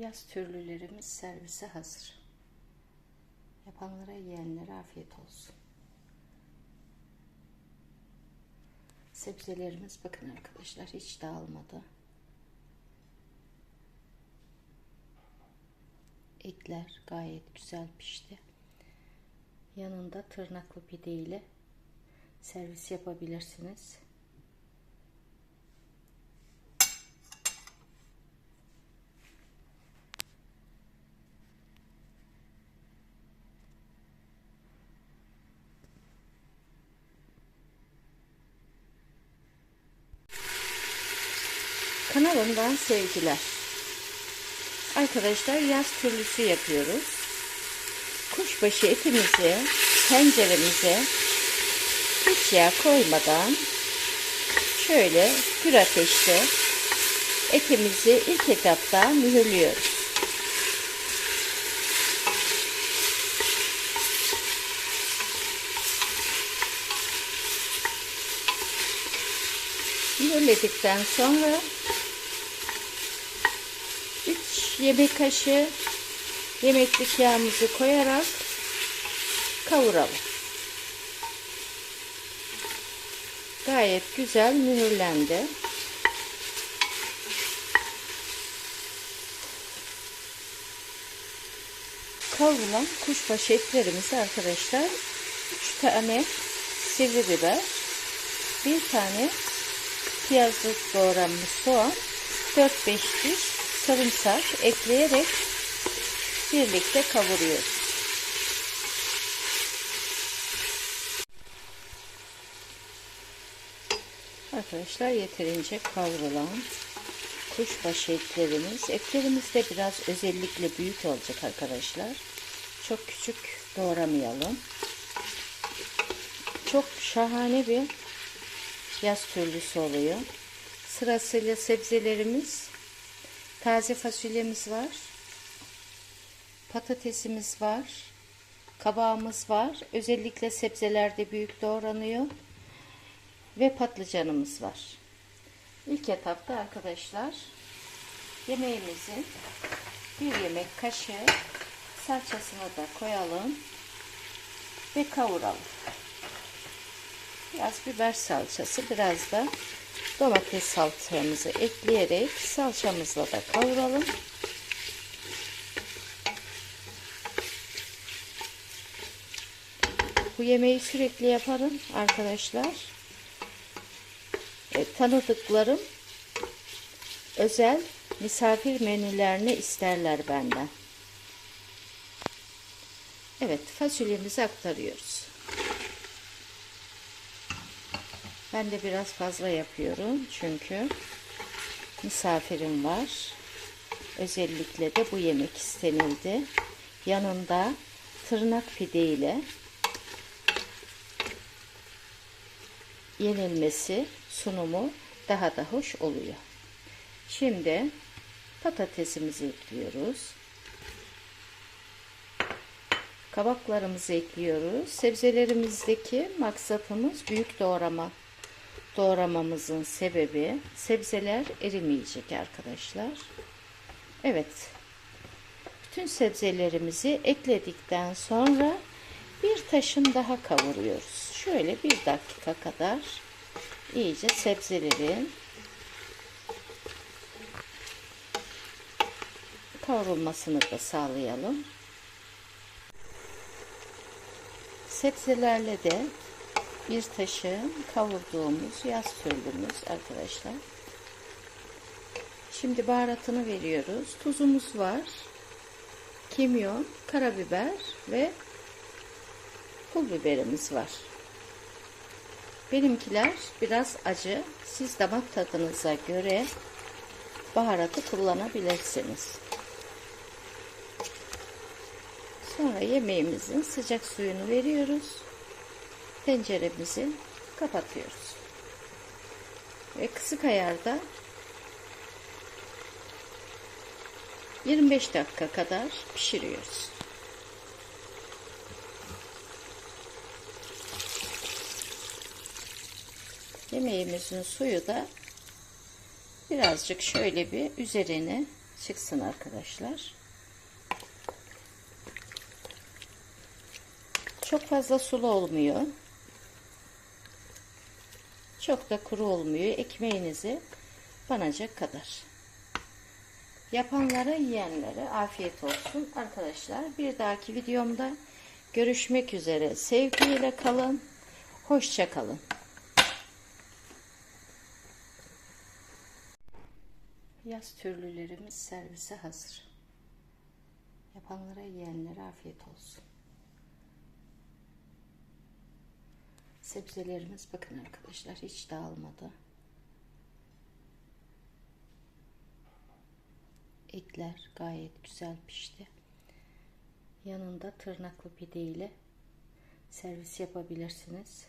Yaz türlülerimiz servise hazır. Yapanlara yiyenlere afiyet olsun. Sebzelerimiz bakın arkadaşlar hiç dağılmadı. Etler gayet güzel pişti. Yanında tırnaklı pide ile servis yapabilirsiniz. Kanalımdan sevgiler. Arkadaşlar yaz türlüsü yapıyoruz. Kuşbaşı etimizi tenceremize hiç yağ koymadan şöyle gür ateşte etimizi ilk etapta mühürlüyoruz. Mühürledikten sonra 3 yemek kaşığı yemeklik yağımızı koyarak kavuralım. Gayet güzel mühürlendi. Kavrulan kuşbaşı etlerimizi arkadaşlar 3 tane sivri biber, bir tane piyazlı doğranmış soğan, 4-5 diş sarımsak ekleyerek birlikte kavuruyoruz. Arkadaşlar yeterince kavrulan kuşbaşı etlerimiz. Etlerimiz de biraz özellikle büyük olacak arkadaşlar. Çok küçük doğramayalım. Çok şahane bir yaz türlüsü oluyor. Sırasıyla sebzelerimiz taze fasulyemiz var. Patatesimiz var. Kabağımız var. Özellikle sebzelerde büyük doğranıyor. Ve patlıcanımız var. İlk etapta arkadaşlar yemeğimizin bir yemek kaşığı salçasını da koyalım ve kavuralım. Biraz biber salçası, biraz da domates salçamızı ekleyerek salçamızla da kavuralım. Bu yemeği sürekli yaparım arkadaşlar. E, tanıdıklarım özel misafir menülerini isterler benden. Evet fasulyemizi aktarıyoruz. Ben de biraz fazla yapıyorum çünkü misafirim var. Özellikle de bu yemek istenildi. Yanında tırnak pide ile yenilmesi, sunumu daha da hoş oluyor. Şimdi patatesimizi ekliyoruz. Kabaklarımızı ekliyoruz. Sebzelerimizdeki maksatımız büyük doğrama doğramamızın sebebi sebzeler erimeyecek arkadaşlar. Evet. Bütün sebzelerimizi ekledikten sonra bir taşın daha kavuruyoruz. Şöyle bir dakika kadar iyice sebzelerin kavrulmasını da sağlayalım. Sebzelerle de bir taşın kavurduğumuz yaz türlümüz arkadaşlar. Şimdi baharatını veriyoruz. Tuzumuz var. Kimyon, karabiber ve pul biberimiz var. Benimkiler biraz acı. Siz damak tadınıza göre baharatı kullanabilirsiniz. Sonra yemeğimizin sıcak suyunu veriyoruz tenceremizi kapatıyoruz. Ve kısık ayarda 25 dakika kadar pişiriyoruz. Yemeğimizin suyu da birazcık şöyle bir üzerine çıksın arkadaşlar. Çok fazla sulu olmuyor. Çok da kuru olmuyor. Ekmeğinizi banacak kadar. Yapanlara, yiyenlere afiyet olsun. Arkadaşlar bir dahaki videomda görüşmek üzere. Sevgiyle kalın. Hoşça kalın. Yaz türlülerimiz servise hazır. Yapanlara, yiyenlere afiyet olsun. Sebzelerimiz bakın arkadaşlar hiç dağılmadı. Etler gayet güzel pişti. Yanında tırnaklı pide ile servis yapabilirsiniz.